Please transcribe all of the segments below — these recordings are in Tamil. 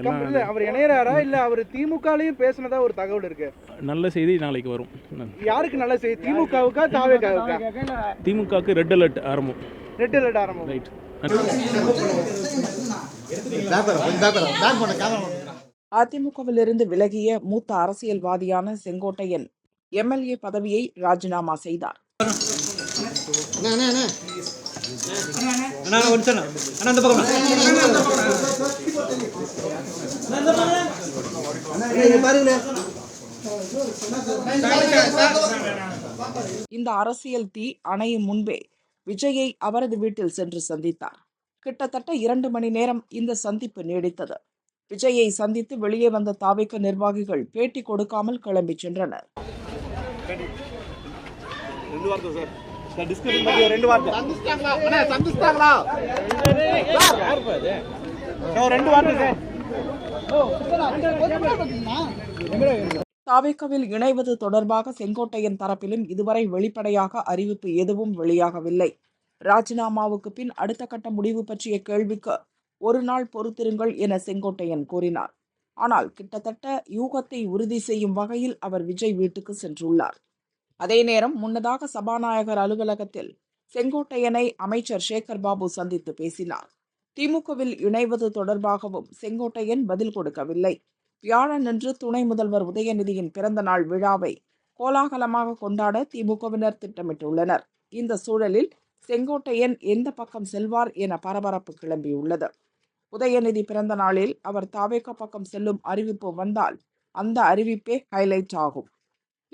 இல்ல அவர் இணையறாரா இல்ல அவர் திமுகலயும் பேசுனதா ஒரு தகவல் இருக்கு? நல்ல செய்தி நாளைக்கு வரும். யாருக்கு நல்ல செய்தி? திமுகவுக்கா தாவேக்காவுக்கா திமுகவுக்கு ரெட் அலர்ட் ஆரம்பம். ரெட் அலர்ட் ஆரம்பம். ரைட் அதிமுகவிலிருந்து விலகிய மூத்த அரசியல்வாதியான செங்கோட்டையன் எம்எல்ஏ பதவியை ராஜினாமா செய்தார். இந்த அரசியல் தீ அணையும் முன்பே விஜயை அவரது வீட்டில் சென்று சந்தித்தார். கிட்டத்தட்ட இரண்டு மணி நேரம் இந்த சந்திப்பு நீடித்தது. விஜயை சந்தித்து வெளியே வந்த தாவேக்க நிர்வாகிகள் பேட்டி கொடுக்காமல் கிளம்பிச் சென்றனர். ரெண்டு வார்த்தை. சந்திச்சிட்டாங்களா? ரெண்டு வார்த்தை சார். தாவேக்கவில் இணைவது தொடர்பாக செங்கோட்டையன் தரப்பிலும் இதுவரை வெளிப்படையாக அறிவிப்பு எதுவும் வெளியாகவில்லை. ராஜினாமாவுக்கு பின் அடுத்த கட்ட முடிவு பற்றிய கேள்விக்கு ஒரு நாள் பொறுத்திருங்கள் என செங்கோட்டையன் கூறினார். ஆனால் கிட்டத்தட்ட யூகத்தை உறுதி செய்யும் வகையில் அவர் விஜய் வீட்டுக்கு சென்றுள்ளார். அதே நேரம் முன்னதாக சபாநாயகர் அலுவலகத்தில் செங்கோட்டையனை அமைச்சர் சேகர் பாபு சந்தித்து பேசினார். திமுகவில் இணைவது தொடர்பாகவும் செங்கோட்டையன் பதில் கொடுக்கவில்லை. வியாழனன்று துணை முதல்வர் உதயநிதியின் பிறந்த நாள் விழாவை கோலாகலமாக கொண்டாட திமுகவினர் திட்டமிட்டுள்ளனர். இந்த சூழலில் செங்கோட்டையன் எந்த பக்கம் செல்வார் என பரபரப்பு கிளம்பியுள்ளது. உதயநிதி பிறந்த நாளில் அவர் தாவேக்க பக்கம் செல்லும் அறிவிப்பு வந்தால் அந்த அறிவிப்பே ஹைலைட் ஆகும்.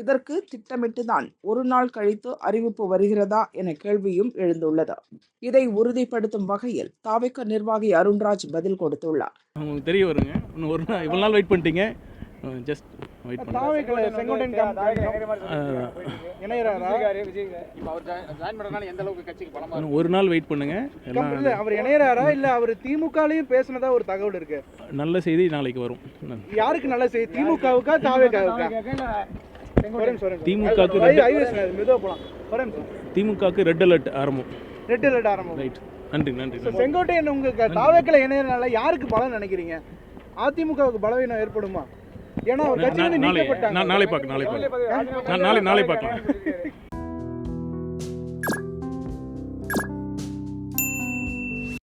இதற்கு திட்டமிட்டுதான் ஒரு நாள் கழித்து அறிவிப்பு வருகிறதா என கேள்வியும் எழுந்துள்ளது. இதை உறுதிப்படுத்தும் வகையில் தாவேக நிர்வாகி அருண்ராஜ் பதில் கொடுத்துள்ளார். உங்களுக்கு தெரிய வருங்க. ஒரு நாள் இவ்வளோ நாள் வெயிட் பண்ணிட்டீங்க. ஜஸ்ட் வெயிட் பண்ணுங்க. ஒரு நாள் வெயிட் பண்ணுங்க. அவர் இணையறாரா இல்ல அவர் திமுகலயும் பேசுனதா ஒரு தகவல் இருக்கு? நல்ல செய்தி நாளைக்கு வரும். யாருக்கு நல்ல செய்தி? திமுகவுக்கா தாவேக்காவுக்கா திமுகவுக்கு ரெட் போலாம். திமுகவுக்கு ரெட் அலர்ட் ஆரம்பம். ரெட் அலர்ட் ஆரம்பம். ரைட் நன்றி நன்றி செங்கோட்டையன் உங்க தாவேக்கல இணையறனால யாருக்கு பலன் நினைக்கிறீங்க? அதிமுகவுக்கு பலவீனம் ஏற்படுமா? ஏன்னா நாளை நாளை பார்க்கலாம் நாளை பார்க்கலாம் நாளை நாளை பார்க்கலாம்.